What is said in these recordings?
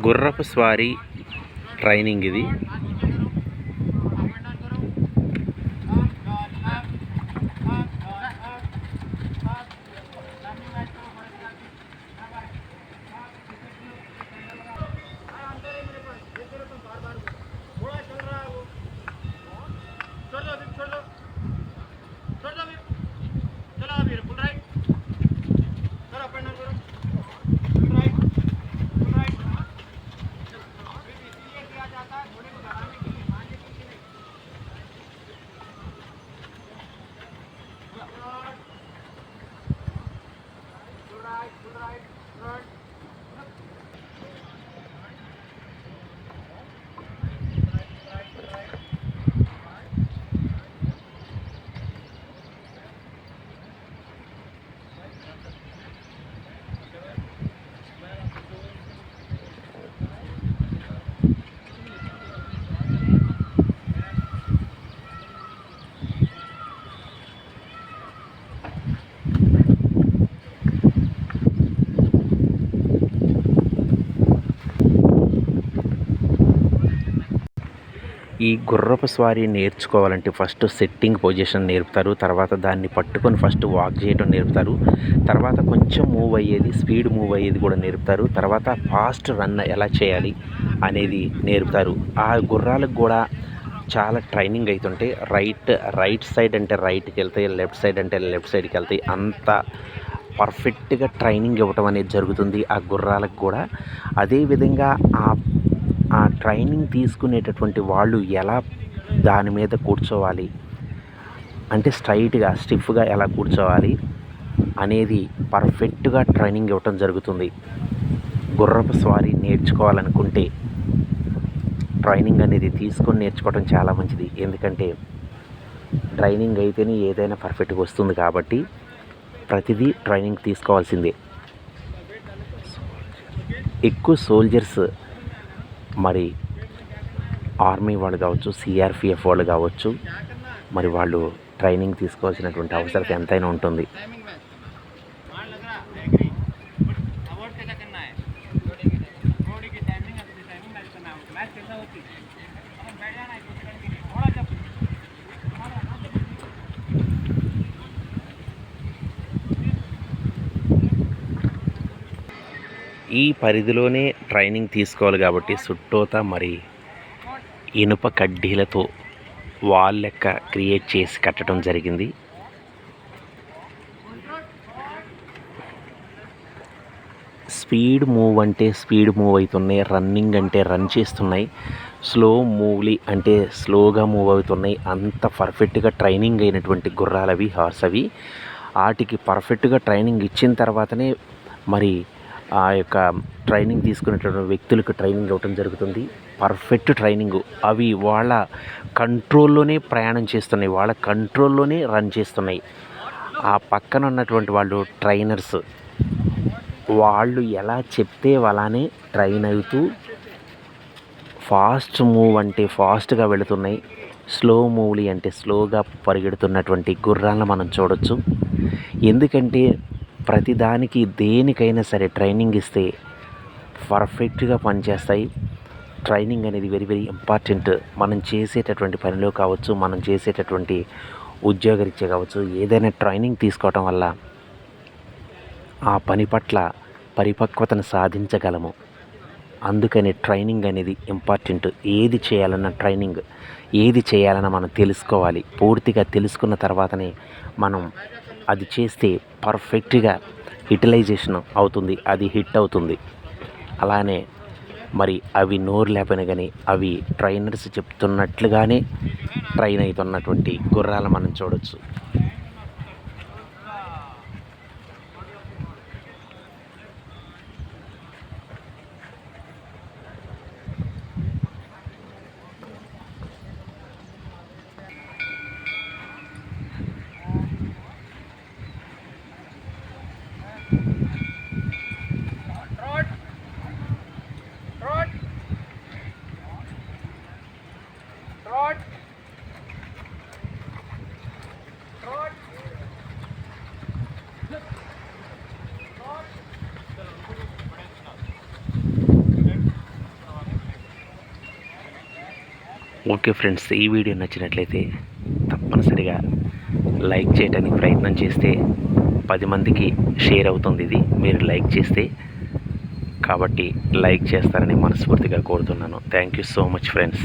గుర్రపు స్వారీ ట్రైనింగ్ ఇది. ఈ గుర్రపు స్వారీ నేర్చుకోవాలంటే ఫస్ట్ సెట్టింగ్ పొజిషన్ నేర్పుతారు తర్వాత దాన్ని పట్టుకొని ఫస్ట్ వాక్ చేయడం నేర్పుతారు తర్వాత కొంచెం మూవ్ అయ్యేది స్పీడ్ మూవ్ అయ్యేది కూడా నేర్పుతారు తర్వాత ఫాస్ట్ రన్ ఎలా చేయాలి అనేది నేర్పుతారు. ఆ గుర్రాలకు కూడా చాలా ట్రైనింగ్ అవుతుంటే రైట్ రైట్ సైడ్ అంటే రైట్కి వెళ్తాయి లెఫ్ట్ సైడ్ అంటే లెఫ్ట్ సైడ్కి వెళ్తాయి అంత పర్ఫెక్ట్గా ట్రైనింగ్ ఇవ్వటం అనేది జరుగుతుంది ఆ గుర్రాలకు కూడా. అదేవిధంగా ఆ ఆ ట్రైనింగ్ తీసుకునేటటువంటి వాళ్ళు ఎలా దాని మీద కూర్చోవాలి? అంటే స్ట్రైట్గా స్టిఫ్గా ఎలా కూర్చోవాలి? అనేది పర్ఫెక్ట్గా ట్రైనింగ్ ఇవ్వటం జరుగుతుంది. గుర్రపు స్వారీ నేర్చుకోవాలనుకుంటే ట్రైనింగ్ అనేది తీసుకొని నేర్చుకోవడం చాలా మంచిది. ఎందుకంటే ట్రైనింగ్ అయితేనే ఏదైనా పర్ఫెక్ట్గా వస్తుంది కాబట్టి ప్రతిదీ ట్రైనింగ్ తీసుకోవాల్సిందే. ఎక్కువ సోల్జర్స్ మరి ఆర్మీ వాళ్ళు కావచ్చు సిఆర్పిఎఫ్ వాళ్ళు కావచ్చు మరి వాళ్ళు ట్రైనింగ్ తీసుకోవాల్సినటువంటి అవసరం ఎంతైనా ఉంటుంది. ఈ పరిధిలోనే ట్రైనింగ్ తీసుకోవాలి కాబట్టి చుట్టూతా మరి ఇనుప కడ్డీలతో వాల్ లెక్క క్రియేట్ చేసి కట్టడం జరిగింది. స్పీడ్ మూవ్ అంటే స్పీడ్ మూవ్ అవుతున్నాయి రన్నింగ్ అంటే రన్ చేస్తున్నాయి స్లో మూవ్లీ అంటే స్లోగా మూవ్ అవుతున్నాయి. అంత పర్ఫెక్ట్గా ట్రైనింగ్ అయినటువంటి గుర్రాలవి హార్స్ అవి. వాటికి పర్ఫెక్ట్గా ట్రైనింగ్ ఇచ్చిన తర్వాతనే మరి ఆ యొక్క ట్రైనింగ్ తీసుకునేటువంటి వ్యక్తులకు ట్రైనింగ్ ఇవ్వటం జరుగుతుంది. Perfect training. అవి వాళ్ళ కంట్రోల్లోనే ప్రయాణం చేస్తున్నాయి. వాళ్ళ కంట్రోల్లోనే రన్ చేస్తున్నాయి. ఆ పక్కన ఉన్నటువంటి వాళ్ళు ట్రైనర్స్ వాళ్ళు ఎలా చెప్తే అలానే ట్రైన్ అవుతూ ఫాస్ట్ మూవ్ అంటే ఫాస్ట్గా వెళుతున్నాయి. స్లో మూవ్లీ అంటే స్లోగా పరిగెడుతున్నటువంటి గుర్రాలను మనం చూడొచ్చు. ఎందుకంటే ప్రతిదానికి దేనికైనా సరే ట్రైనింగ్ ఇస్తే పర్ఫెక్ట్గా పనిచేస్తాయి. ట్రైనింగ్ అనేది వెరీ వెరీ ఇంపార్టెంట్. మనం చేసేటటువంటి పనిలో కావచ్చు మనం చేసేటటువంటి ఉద్యోగరీత్యా కావచ్చు ఏదైనా ట్రైనింగ్ తీసుకోవటం వల్ల ఆ పని పట్ల పరిపక్వతను సాధించగలము. అందుకని ట్రైనింగ్ అనేది ఇంపార్టెంట్. ఏది చేయాలన్న ట్రైనింగ్ ఏది చేయాలన్న మనం తెలుసుకోవాలి. పూర్తిగా తెలుసుకున్న తర్వాతనే మనం అది చేస్తే పర్ఫెక్ట్గా యూటిలైజేషన్ అవుతుంది అది హిట్ అవుతుంది. అలానే మరి అవి నోరు లేకపోయినా కానీ అవి ట్రైనర్స్ చెప్తున్నట్లుగానే ట్రైన్ అవుతున్నటువంటి గుర్రాలు మనం చూడొచ్చు. ఓకే ఫ్రెండ్స్ ఈ వీడియో నచ్చినట్లయితే తప్పనిసరిగా లైక్ చేయడానికి ప్రయత్నం చేస్తే పది మందికి షేర్ అవుతుంది ఇది. మీరు లైక్ చేస్తే కాబట్టి లైక్ చేస్తారని మనస్ఫూర్తిగా కోరుతున్నాను. Thank you so much friends.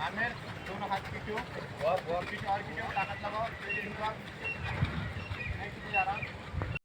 Aamir दोनों हाथ खींचो। और खींचो और खींचो ताकत लगाओ। जा रहा